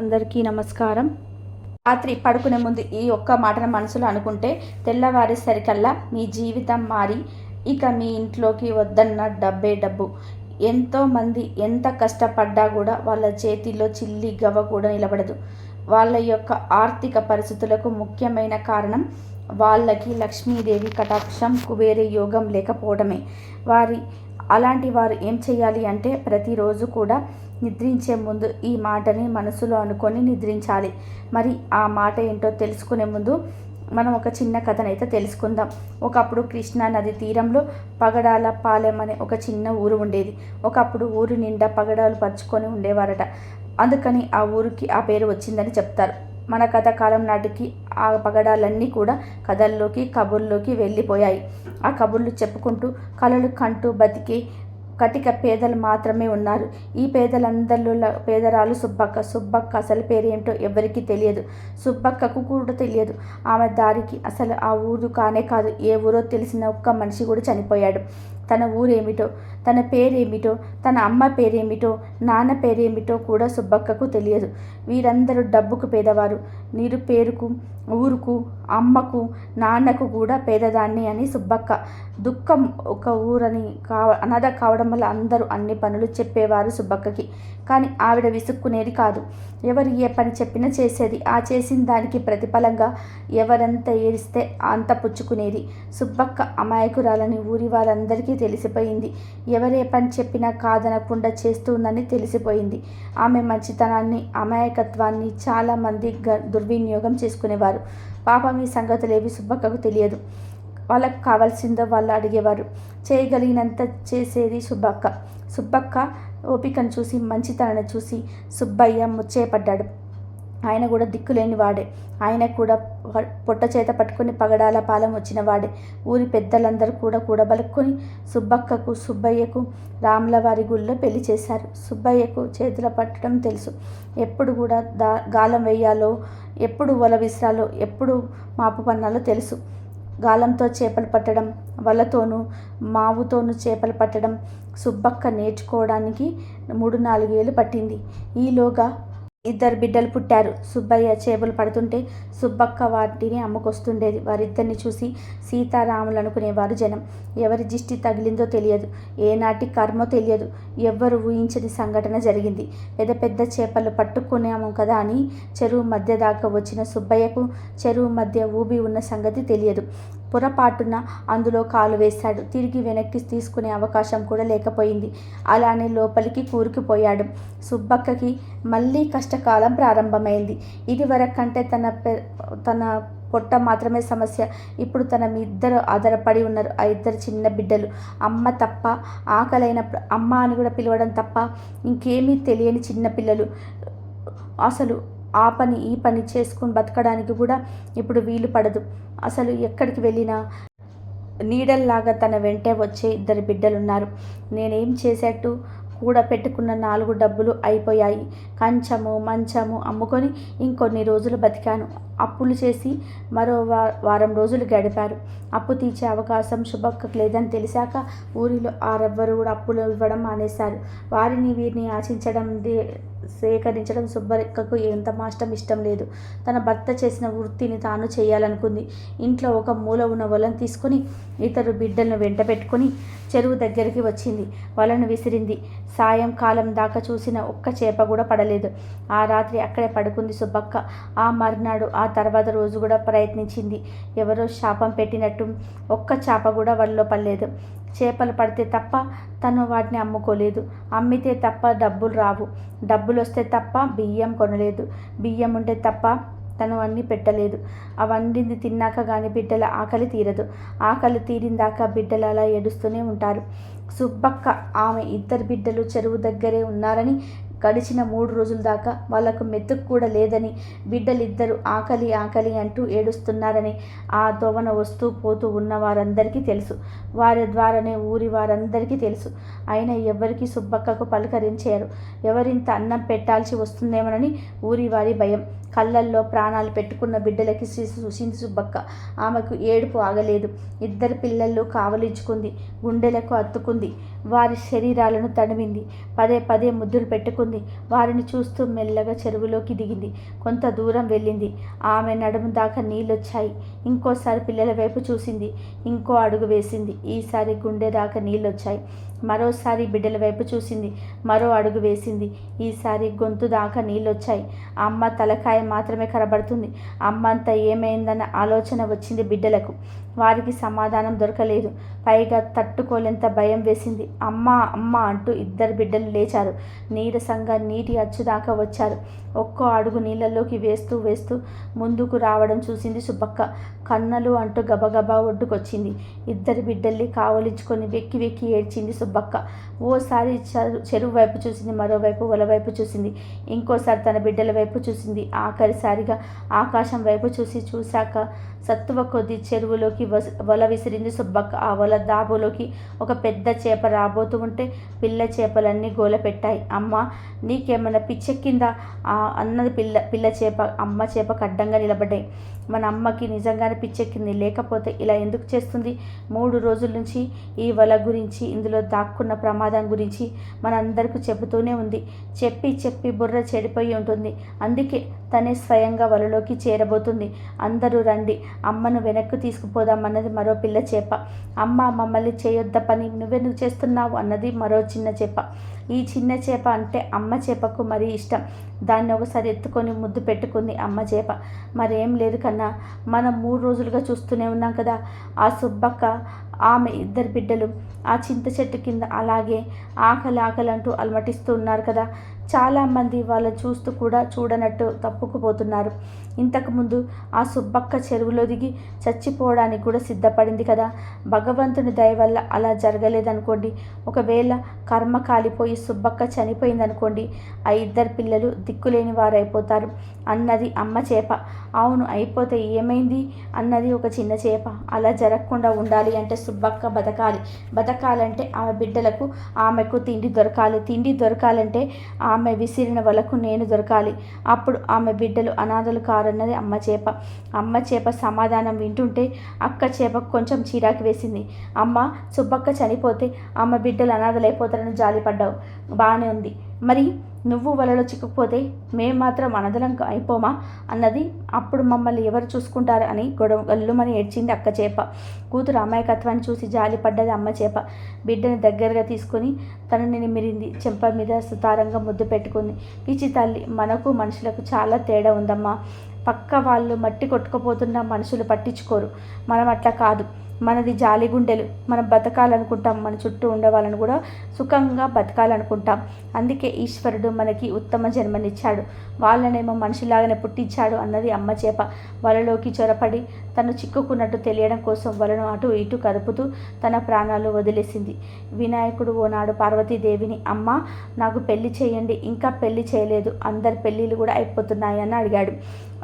అందరికీ నమస్కారం. రాత్రి పడుకునే ముందు ఈ ఒక్క మాటను మనసులో అనుకుంటే తెల్లవారేసరికల్లా మీ జీవితం మారి ఇక మీ ఇంట్లోకి వద్దన్న డబ్బే డబ్బు. ఎంతోమంది ఎంత కష్టపడ్డా కూడా వాళ్ళ చేతిలో చిల్లి గవ్వ కూడా నిలబడదు. వాళ్ళ యొక్క ఆర్థిక పరిస్థితులకు ముఖ్యమైన కారణం వాళ్ళకి లక్ష్మీదేవి కటాక్షం కుబేర యోగం లేకపోవడమే. వారి అలాంటి వారు ఏం చేయాలి అంటే ప్రతిరోజు కూడా నిద్రించే ముందు ఈ మాటని మనసులో అనుకొని నిద్రించాలి. మరి ఆ మాట ఏంటో తెలుసుకునే ముందు మనం ఒక చిన్న కథనైతే తెలుసుకుందాం. ఒకప్పుడు కృష్ణా నది తీరంలో పగడాల పాలెం అనే ఒక చిన్న ఊరు ఉండేది. ఒకప్పుడు ఊరు నిండా పగడాలు పరుచుకొని ఉండేవారట. అందుకని ఆ ఊరికి ఆ పేరు వచ్చిందని చెప్తారు. మన కథ కాలం నాటికి ఆ పగడాలన్నీ కూడా కథల్లోకి కబుర్లోకి వెళ్ళిపోయాయి. ఆ కబుర్లు చెప్పుకుంటూ కళలు కంటూ బతికి కటిక పేదలు మాత్రమే ఉన్నారు. ఈ పేదలందరిలో పేదరాలు సుబ్బక్క. సుబ్బక్క అసలు పేరేంటో ఎవరికీ తెలియదు. సుబ్బక్కకు కూడా తెలియదు. ఆమె దారికి అసలు ఆ ఊరు కానే కాదు. ఏ ఊరో తెలిసిన ఒక్క మనిషి కూడా చనిపోయాడు. తన ఊరేమిటో తన పేరేమిటో తన అమ్మ పేరేమిటో నాన్న పేరేమిటో కూడా సుబ్బక్కకు తెలియదు. వీరందరూ డబ్బుకు పేదవారు. నీరు పేరుకు ఊరుకు అమ్మకు నాన్నకు కూడా పేదదాన్ని అని సుబ్బక్క. దుఃఖం ఒక ఊరని కావ అనాథ కావడం వల్ల అందరూ అన్ని పనులు చెప్పేవారు సుబ్బక్కకి. కానీ ఆవిడ విసుక్కునేది కాదు. ఎవరు ఏ పని చెప్పినా చేసేది ఆ చేసిన దానికి ప్రతిఫలంగా ఎవరంత ఏడిస్తే అంత పుచ్చుకునేది. సుబ్బక్క అమాయకురాలని ఊరి వారందరికీ తెలిసిపోయింది. ఎవరే పని చెప్పినా కాదనకుండా చేస్తుందని తెలిసిపోయింది. ఆమె మంచితనాన్ని అమాయకత్వాన్ని చాలామంది గ దుర్వినియోగం చేసుకునేవారు. పాపం ఈ సంగతులేవి సుబ్బక్కకు తెలియదు. వాళ్ళకు కావాల్సిందో వాళ్ళు అడిగేవారు. చేయగలిగినంత చేసేది సుబ్బక్క. సుబ్బక్క ఓపికను చూసి మంచితనాన్ని చూసి సుబ్బయ్య ముచ్చేయపడ్డాడు ఆయన కూడా దిక్కులేని వాడే ఆయన కూడా పొట్ట చేత పట్టుకుని పగడాల పాలెం వచ్చిన వాడే ఊరి పెద్దలందరూ కూడా కూడబలుక్కొని సుబ్బక్కకు సుబ్బయ్యకు రాములవారి గుళ్ళో పెళ్ళి చేశారు. సుబ్బయ్యకు చేతుల పట్టడం తెలుసు. ఎప్పుడు కూడా దా గాలం వేయాలో ఎప్పుడు వల విసిరాలో ఎప్పుడు మాపు పన్నాలో తెలుసు. గాలంతో చేపలు పట్టడం వలతోనూ మావుతోనూ చేపలు పట్టడం సుబ్బక్క నేర్చుకోవడానికి మూడు నాలుగు ఏళ్ళు పట్టింది. ఈలోగా ఇద్దరు బిడ్డలు పుట్టారు. సుబ్బయ్య చేపలు పడుతుంటే సుబ్బక్క వాటిని అమ్ముకొస్తుండేది. వారిద్దరిని చూసి సీతారాములు అనుకునేవారు జనం. ఎవరి దిష్టి తగిలిందో తెలియదు. ఏనాటి కర్మో తెలియదు. ఎవ్వరు ఊహించని సంఘటన జరిగింది. పెద్ద పెద్ద చేపలు పట్టుకున్నాము కదా అని చెరువు మధ్య దాకా వచ్చిన సుబ్బయ్యకు చెరువు మధ్య ఊబి ఉన్న సంగతి తెలియదు. పొరపాటున అందులో కాలు వేశాడు. తిరిగి వెనక్కి తీసుకునే అవకాశం కూడా లేకపోయింది. అలానే లోపలికి కూరుకుపోయాడు. సుబ్బక్కకి మళ్ళీ కష్టకాలం ప్రారంభమైంది. ఇదివరకంటే తన తన పొట్ట మాత్రమే సమస్య. ఇప్పుడు తన ఇద్దరు ఆధారపడి ఉన్నారు. ఆ ఇద్దరు చిన్న బిడ్డలు. అమ్మ తప్ప ఆకలైన అమ్మ అని కూడా పిలవడం తప్ప ఇంకేమీ తెలియని చిన్న పిల్లలు. అసలు ఆ పని ఈ పని చేసుకుని బతకడానికి కూడా ఇప్పుడు వీలు పడదు. అసలు ఎక్కడికి వెళ్ళినా నీడల్లాగా తన వెంటే వచ్చే ఇద్దరు బిడ్డలున్నారు. నేనేం చేసేట్టు కూడా పెట్టుకున్న నాలుగు డబ్బులు అయిపోయాయి. కంచము మంచము అమ్ముకొని ఇంకొన్ని రోజులు బతికాను. అప్పులు చేసి మరో వా వారం రోజులు గడిపారు. అప్పు తీర్చే అవకాశం శుభక్కకు లేదని తెలిసాక ఊరిలో ఆరెవ్వరు కూడా అప్పులు ఇవ్వడం మానేశారు. వారిని వీరిని ఆశించడం సేకరించడం సుబ్బక్కకు ఎంత మాష్టం ఇష్టం లేదు. తన భర్త చేసిన వృత్తిని తాను చేయాలనుకుంది. ఇంట్లో ఒక మూల ఉన్న వలను తీసుకొని ఇతరు బిడ్డలను వెంట పెట్టుకొని చెరువు దగ్గరికి వచ్చింది. వలను విసిరింది. సాయంకాలం దాకా చూసిన ఒక్క చేప కూడా పడలేదు. ఆ రాత్రి అక్కడే పడుకుంది సుబ్బక్క. ఆ మర్నాడు ఆ తర్వాత రోజు కూడా ప్రయత్నించింది. ఎవరో శాపం పెట్టినట్టు ఒక్క చేప కూడా వలలో పడలేదు. చేపలు పడితే తప్ప తను వాటిని అమ్ముకోలేదు. అమ్మితే తప్ప డబ్బులు రావు. డబ్బులు వస్తే తప్ప బియ్యం కొనలేదు. బియ్యం ఉంటే తప్ప తను అన్నీ పెట్టలేదు. అవన్నీ తిన్నాక కానీ బిడ్డల ఆకలి తీరదు. ఆకలి తీరిందాక బిడ్డలు అలా ఏడుస్తూనే ఉంటారు. సుబ్బక్క ఆమె ఇద్దరు బిడ్డలు చెరువు దగ్గరే ఉన్నారని గడిచిన మూడు రోజుల దాకా వాళ్ళకు మెతుకు కూడా లేదని బిడ్డలిద్దరూ ఆకలి ఆకలి అంటూ ఏడుస్తున్నారని ఆ దోవన వస్తూ పోతూ ఉన్న వారందరికీ తెలుసు. వారి ద్వారానే ఊరి వారందరికీ తెలుసు. అయినా ఎవరికి సుబ్బక్కకు పలకరించారు. ఎవరింత అన్నం పెట్టాల్సి వస్తుందేమోనని ఊరి వారి భయం. కళ్ళల్లో ప్రాణాలు పెట్టుకున్న బిడ్డలకి శ్రీ సుబ్బక్క ఆమెకు ఏడుపు ఆగలేదు. ఇద్దరు పిల్లలు కావలించుకుంది గుండెలకు అత్తుకుంది వారి శరీరాలను తడిమింది పదే పదే ముద్దులు పెట్టుకుంది. వారిని చూస్తూ మెల్లగా చెరువులోకి దిగింది. కొంత దూరం వెళ్ళింది. ఆమె నడుము దాకా నీళ్ళొచ్చాయి. ఇంకోసారి పిల్లల వైపు చూసింది. ఇంకో అడుగు వేసింది. ఈసారి గుండె దాకా నీళ్ళొచ్చాయి. మరోసారి బిడ్డల వైపు చూసింది. మరో అడుగు వేసింది. ఈసారి గొంతు దాకా నీళ్ళొచ్చాయి. అమ్మ తలకాయ మాత్రమే కనబడుతుంది. అమ్మ అంతా ఏమైందన్న ఆలోచన వచ్చింది బిడ్డలకు. వారికి సమాధానం దొరకలేదు. పైగా తట్టుకోలేంత భయం వేసింది. అమ్మ అమ్మ అంటూ ఇద్దరు బిడ్డలు లేచారు. నీరసంగా నీటి అచ్చుదాకా వచ్చారు. ఒక్కో అడుగు నీళ్ళలోకి వేస్తూ వేస్తూ ముందుకు రావడం చూసింది సుబ్బక్క. కన్నలు అంటూ గబగబా ఒడ్డుకొచ్చింది. ఇద్దరు బిడ్డల్ని కావలించుకొని వెక్కి వెక్కి ఏడ్చింది సుబ్బక్క. సుబ్బక్క ఓసారి చెరువు వైపు చూసింది మరోవైపు వల వైపు చూసింది. ఇంకోసారి తన బిడ్డల వైపు చూసింది. ఆఖరిసారిగా ఆకాశం వైపు చూసి చూశాక సత్తువ కొద్ది చెరువులోకి వల విసిరింది సుబ్బక్క. ఆ వల దాబులోకి ఒక పెద్ద చేప రాబోతూ ఉంటే పిల్ల చేపలన్నీ గోల పెట్టాయి. అమ్మ నీకేమైనా పిచ్చెక్కిందా? అన్నది పిల్ల పిల్ల చేప అమ్మ చేప కడ్డంగా నిలబడ్డాయి. మన అమ్మకి నిజంగానే పిచ్చెక్కింది. లేకపోతే ఇలా ఎందుకు చేస్తుంది? మూడు రోజుల నుంచి ఈ వల గురించి ఇందులో దాక్కున్న ప్రమాదం గురించి మనందరికీ చెబుతూనే ఉంది. చెప్పి చెప్పి బుర్ర చెడిపోయి ఉంటుంది. అందుకే తనే స్వయంగా వలలోకి చేరబోతుంది. అందరూ రండి. అమ్మను వెనక్కు తీసుకుపోదామన్నది మరో పిల్ల చేప. అమ్మ మమ్మల్ని చేయొద్ద పని నువ్వెందుకు చేస్తున్నావు? అన్నది మరో చిన్న చేప. ఈ చిన్న చేప అంటే అమ్మ చేపకు మరీ ఇష్టం. దాన్ని ఒకసారి ఎత్తుకొని ముద్దు పెట్టుకుంది అమ్మ చేప. మరేం లేదు కన్నా మనం మూడు రోజులుగా చూస్తూనే ఉన్నాం కదా. ఆ సుబ్బక్క ఆమె ఇద్దరు బిడ్డలు ఆ చింత చెట్టు కింద అలాగే ఆకలి ఆకలి అంటూ అలమటిస్తూ ఉన్నారు కదా. చాలామంది వాళ్ళని చూస్తూ కూడా చూడనట్టు తప్పుకుపోతున్నారు. ఇంతకుముందు ఆ సుబ్బక్క చెరువులో దిగి చచ్చిపోవడానికి కూడా సిద్ధపడింది కదా. భగవంతుని దయ వల్ల అలా జరగలేదనుకోండి. ఒకవేళ కర్మ కాలిపోయి సుబ్బక్క చనిపోయిందనుకోండి ఆ ఇద్దరు పిల్లలు దిక్కులేని వారు అయిపోతారు అన్నది అమ్మ చేప. అవును అయిపోతే ఏమైంది? అన్నది ఒక చిన్న చేప. అలా జరగకుండా ఉండాలి అంటే సుబ్బక్క బతకాలి. బతకాలంటే ఆమె బిడ్డలకు ఆమెకు తిండి దొరకాలి. తిండి దొరకాలంటే ఆమె విసిరిన వలకు నేను దొరకాలి. అప్పుడు ఆమె బిడ్డలు అనాథలు కారన్నది అమ్మ చేప. అమ్మ చేప సమాధానం వింటుంటే అక్క చేపకు కొంచెం చీరాకి వేసింది. అమ్మ సుబ్బక్క చనిపోతే ఆమె బిడ్డలు అనాథలైపోతారని జాలిపడ్డావు. బాగానే ఉంది. మరి నువ్వు వలలో చిక్కుపోతే మేం మాత్రం అనదలం అయిపోమా? అన్నది అప్పుడు మమ్మల్ని ఎవరు చూసుకుంటారు అని గొడవ గల్లుమని ఏడ్చింది అక్క చేప. కూతురు అమాయకత్వాన్ని చూసి జాలి పడ్డది అమ్మ చేప. బిడ్డని దగ్గరగా తీసుకొని తనని నిమిరింది. చెంప మీద సుతారంగా ముద్దు పెట్టుకుంది. పిచ్చి తల్లి మనకు మనుషులకు చాలా తేడా ఉందమ్మా. పక్క వాళ్ళు మట్టి కొట్టుకుపోతున్న మనుషులు పట్టించుకోరు. మనం అట్లా కాదు. మనది జాలిగుండెలు మనం బతకాలనుకుంటాం. మన చుట్టూ ఉండే వాళ్ళని కూడా సుఖంగా బతకాలనుకుంటాం. అందుకే ఈశ్వరుడు మనకి ఉత్తమ జన్మనిచ్చాడు. వాళ్ళనేమో మనిషిలాగానే పుట్టించాడు అన్నది అమ్మ చేప. వలలోకి చొరపడి తను చిక్కుకున్నట్టు తెలియడం కోసం వలను అటు ఇటు కదుపుతూ తన ప్రాణాలు వదిలేసింది. వినాయకుడు ఓనాడు పార్వతీదేవిని అమ్మ నాకు పెళ్ళి చేయండి. ఇంకా పెళ్ళి చేయలేదు. అందరి పెళ్ళిళ్ళు కూడా అయిపోతున్నాయని అడిగాడు.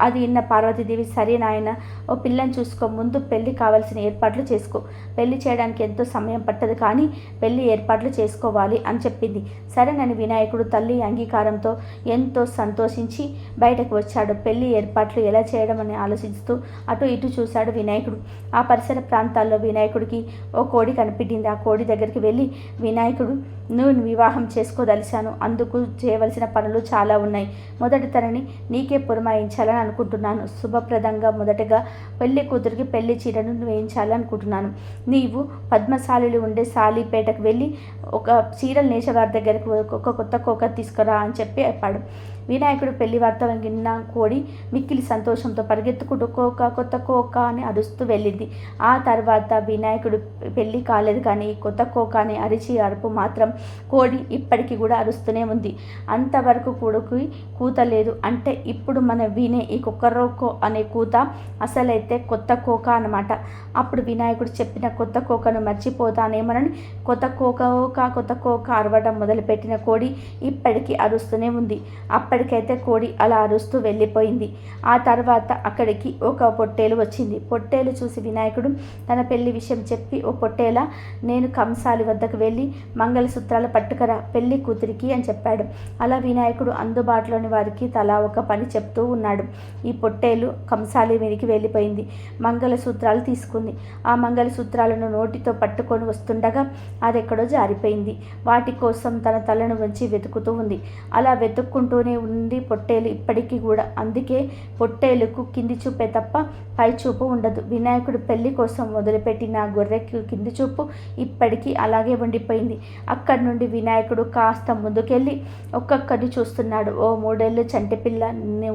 అది విన్న పార్వతీదేవి సరే నాయన ఓ పిల్లని చూసుకో ముందు పెళ్ళి కావాల్సిన ఏర్పాట్లు చేసుకో. పెళ్ళి చేయడానికి ఎంతో సమయం పట్టదు కానీ పెళ్ళి ఏర్పాట్లు చేసుకోవాలి అని చెప్పింది. సరేనని వినాయకుడు తల్లి అంగీకారంతో ఎంతో సంతోషించి బయటకు వచ్చాడు. పెళ్ళి ఏర్పాట్లు ఎలా చేయడం అని ఆలోచిస్తూ అటు ఇటు చూశాడు వినాయకుడు. ఆ పరిసర ప్రాంతాల్లో వినాయకుడికి ఓ కోడి కనిపించింది. ఆ కోడి దగ్గరికి వెళ్ళి వినాయకుడు నువ్వు వివాహం చేసుకోదలిచాను. అందుకు చేయవలసిన పనులు చాలా ఉన్నాయి. మొదటి తనని నీకే పురమాయించాలని అనుకుంటున్నాను. శుభప్రదంగా మొదటగా పెళ్ళి కూతురికి పెళ్ళి చీరను వేయించాలనుకుంటున్నాను. నీవు పద్మశాలిలు ఉండే సాలీపేటకు వెళ్ళి ఒక చీరలు నేసేవారి దగ్గరకు ఒక కొత్త కోక తీసుకురా అని చెప్పి చెప్పాడు వినాయకుడు పెళ్ళి వార్త విన్న కోడి మిక్కిలి సంతోషంతో పరిగెత్తుకుంటూ కోక కొత్త కోక అని అరుస్తూ వెళ్ళింది. ఆ తర్వాత వినాయకుడు పెళ్ళి కాలేదు కానీ కొత్త కోక అని అరిచి అరుపు మాత్రం కోడి ఇప్పటికీ కూడా అరుస్తూనే ఉంది. అంతవరకు కొడుకు కూత లేదు అంటే ఇప్పుడు మనం వినే ఈ కుక్కరోకో అనే కూత అసలైతే కొత్త కోక అనమాట అప్పుడు వినాయకుడు చెప్పిన కొత్త కోకను మర్చిపోతానేమోనని కొత్త కోక కొత్త కోక అరవడం మొదలుపెట్టిన కోడి ఇప్పటికీ అరుస్తూనే ఉంది. అప్పటి అప్పటికైతే కోడి అలా అరుస్తూ వెళ్ళిపోయింది. ఆ తర్వాత అక్కడికి ఒక పొట్టేలు వచ్చింది. పొట్టేలు చూసి వినాయకుడు తన పెళ్ళి విషయం చెప్పి ఓ పొట్టేల నేను కంసాలి వద్దకు వెళ్ళి మంగళసూత్రాలు పట్టుకరా పెళ్ళి కూతురికి అని చెప్పాడు. అలా వినాయకుడు అందుబాటులోని వారికి తలా ఒక పని చెప్తూ ఉన్నాడు. ఈ పొట్టేలు కంసాలి మీదకి వెళ్ళిపోయింది. మంగళసూత్రాలు తీసుకుంది. ఆ మంగళసూత్రాలను నోటితో పట్టుకొని వస్తుండగా అదెక్కడో జారిపోయింది. వాటి కోసం తన తలను వంచి వెతుకుతూ ఉంది. అలా వెతుక్కుంటూనే ఉంది పొట్టేలు ఇప్పటికీ కూడా. అందుకే పొట్టేలుకు కింది చూపే తప్ప పై చూపు ఉండదు. వినాయకుడు పెళ్ళి కోసం వదిలిపెట్టిన గొర్రెకి కింది చూపు ఇప్పటికీ అలాగే ఉండిపోయింది. అక్కడి నుండి వినాయకుడు కాస్త ముందుకెళ్ళి ఒక్కొక్కరిని చూస్తున్నాడు. ఓ మూడేళ్ళు చంటి పిల్ల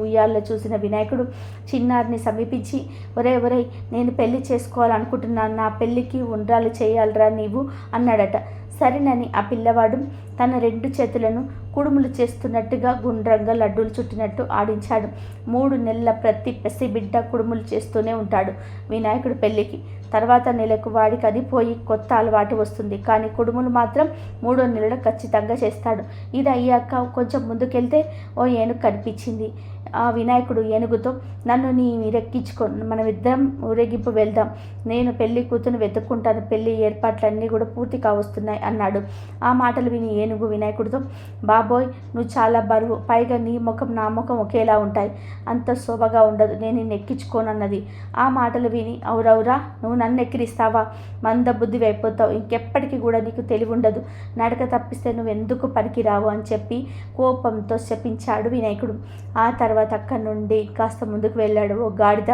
ఉయ్యాల్లో చూసిన వినాయకుడు చిన్నారిని సమీపించి ఒరే ఒరే నేను పెళ్ళి చేసుకోవాలనుకుంటున్నాను. నా పెళ్ళికి ఉండ్రాలు చేయాలరా నీవు? అన్నాడట. సరేనని ఆ పిల్లవాడు తన రెండు చేతులను కుడుములు చేస్తున్నట్టుగా గుండ్రంగా లడ్డూలు చుట్టినట్టు ఆడించాడు. మూడు నెలల ప్రతి పసిబిడ్డ కుడుములు చేస్తూనే ఉంటాడు వినాయకుడు పెళ్ళికి. తర్వాత నెలకు వాడికి అది పోయి కొత్త అలవాటు వస్తుంది. కానీ కుడుములు మాత్రం మూడో నెలలు ఖచ్చితంగా చేస్తాడు. ఇది అయ్యాక కొంచెం ముందుకెళ్తే ఓ ఏనుగు కనిపించింది. ఆ వినాయకుడు ఏనుగుతో నన్ను నీ మీరెక్కించుకో మనం ఇద్దరం ఊరేగింపు వెళ్దాం. నేను పెళ్ళి కూతురు వెతుక్కుంటాను పెళ్ళి ఏర్పాట్లన్నీ కూడా పూర్తి కావస్తున్నాయి అన్నాడు. ఆ మాటలు విని ఏనుగు వినాయకుడితో బాబోయ్ నువ్వు చాలా బరువు. పైగా నీ ముఖం నా ముఖం ఒకేలా ఉంటాయి. అంత శోభగా ఉండదు. నేను నిన్ను ఎక్కించుకోనన్నది. ఆ మాటలు విని అవురవురా నువ్వు నన్ను ఎక్కిరిస్తావా? మంద బుద్ధివి అయిపోతావు. ఇంకెప్పటికీ కూడా నీకు తెలివి ఉండదు నడక తప్పిస్తే నువ్వు ఎందుకు పనికిరావు? అని చెప్పి కోపంతో శపించాడు వినాయకుడు. ఆ తర్వాత అక్కడి నుండి కాస్త ముందుకు వెళ్ళాడు. ఓ గాడిద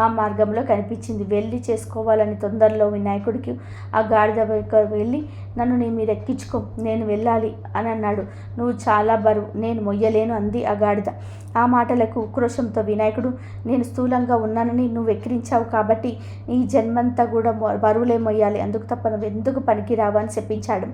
ఆ మార్గంలో కనిపించింది. వెళ్ళి చేసుకోవాలని తొందరలో వినాయకుడికి ఆ గాడిద వెళ్ళి నన్ను నీ మీద ఎక్కించుకో నేను వెళ్ళాలి అని అన్నాడు. నువ్వు చాలా బరువు నేను మొయ్యలేను అంది ఆ గాడిద. ఆ మాటలకు ఉక్రోషంతో వినాయకుడు నేను స్థూలంగా ఉన్నానని నువ్వు ఎక్కిరించావు కాబట్టి నీ జన్మంతా కూడా బరువులే మొయ్యాలి. అందుకు తప్ప నువ్వు ఎందుకు పనికిరావు అని చెప్పించాడు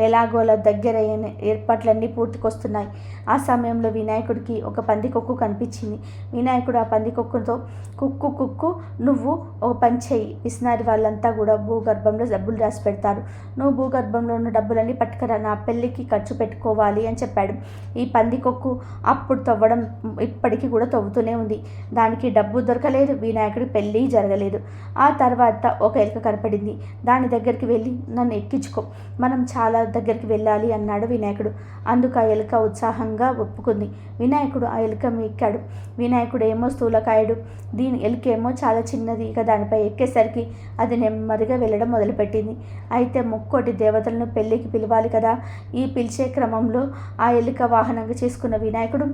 ఎలాగోలా దగ్గర ఏర్పాట్లన్నీ పూర్తికొస్తున్నాయి. ఆ సమయంలో వినాయకుడికి ఒక పందికొక్కు కనిపించింది వినాయకుడు ఆ పందికొక్కుతో కుక్కు కుక్కు నువ్వు ఒక పని చెయ్యి పిసినారి వాళ్ళంతా కూడా భూగర్భంలో డబ్బులు రాసి పెడతారు. నువ్వు భూగర్భంలో ఉన్న డబ్బులన్నీ పట్టుకరా నా పెళ్ళికి ఖర్చు పెట్టుకోవాలి అని చెప్పాడు. ఈ పందికొక్కు అప్పుడు తవ్వడం ఇప్పటికీ కూడా తవ్వుతూనే ఉంది. దానికి డబ్బు దొరకలేదు వినాయకుడి పెళ్ళి జరగలేదు. ఆ తర్వాత ఒక ఎలుక కనపడింది. దాని దగ్గరికి వెళ్ళి నన్ను ఎక్కించుకో. మనం చాలా దగ్గరికి వెళ్ళాలి అన్నాడు వినాయకుడు. అందుకు ఆ ఎలుక ఉత్సాహంగా ఒప్పుకుంది. వినాయకుడు ఆ ఎలుక ఎక్కాడు వినాయకుడు ఏమో స్థూలకాయుడు దీని ఎలుకేమో చాలా చిన్నది ఇక దానిపై ఎక్కేసరికి అది నెమ్మదిగా వెళ్ళడం మొదలుపెట్టింది. అయితే ముక్కోటి దేవతలను పెళ్ళికి పిలవాలి కదా ఈ పిలిచే క్రమంలో ఆ ఎలుక వాహనంగా చేసుకున్న వినాయకుడు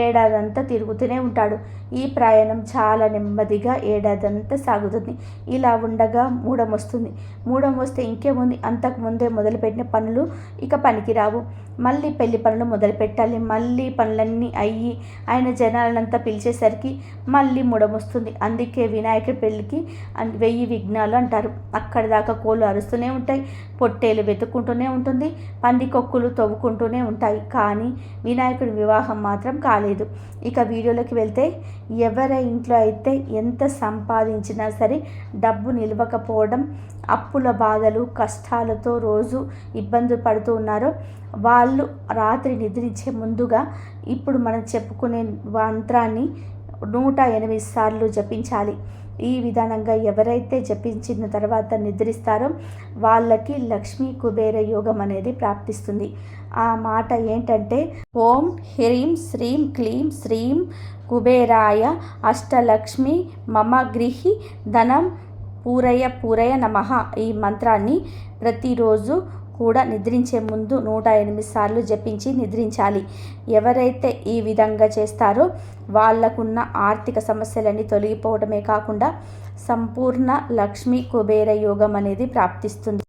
ఏడాదంతా తిరుగుతూనే ఉంటాడు. ఈ ప్రయాణం చాలా నెమ్మదిగా ఏడాదంతా సాగుతుంది. ఇలా ఉండగా మూడం వస్తుంది. మూడం వస్తే ఇంకేముంది అంతకు ముందే మొదలుపెట్టిన పనులు ఇక పనికిరావు. మళ్ళీ పెళ్ళి పనులు మొదలు పెట్టాలి మళ్ళీ పనులన్నీ అయ్యి ఆయన జనాలనంతా పిలిచేసరికి మళ్ళీ ముడమొస్తుంది. అందుకే వినాయకుడి పెళ్ళికి వెయ్యి విఘ్నాలు అంటారు. అక్కడి దాకా కోళ్ళు అరుస్తూనే ఉంటాయి పొట్టేలు వెతుక్కుంటూనే ఉంటుంది పందికొక్కులు తవ్వుకుంటూనే ఉంటాయి. కానీ వినాయకుడి వివాహం మాత్రం కాలేదు. ఇక వీడియోలోకి వెళ్తే ఎవరి ఇంట్లో అయితే ఎంత సంపాదించినా సరే డబ్బు నిలవకపోవడం అప్పుల బాధలు కష్టాలతో రోజు ఇబ్బందులు పడుతూ ఉన్నారో. వాళ్ళు రాత్రి నిద్రించే ముందుగా ఇప్పుడు మనం చెప్పుకునే మంత్రాన్ని నూట ఎనిమిది సార్లు జపించాలి. ఈ విధానంగా ఎవరైతే జపించిన తర్వాత నిద్రిస్తారో వాళ్ళకి లక్ష్మీ కుబేర యోగం అనేది ప్రాప్తిస్తుంది. ఆ మాట ఏంటంటే ఓం హ్రీం శ్రీం క్లీం శ్రీం కుబేరాయ అష్టలక్ష్మి మమ గృహి ధనం పూరయ్య పూరయ్య నమః ఈ మంత్రాన్ని ప్రతిరోజు కూడా నిద్రించే ముందు నూట ఎనిమిది సార్లు జపించి నిద్రించాలి. ఎవరైతే ఈ విధంగా చేస్తారో వాళ్ళకున్న ఆర్థిక సమస్యలన్నీ తొలగిపోవడమే కాకుండా సంపూర్ణ లక్ష్మీ కుబేర యోగం అనేది ప్రాప్తిస్తుంది.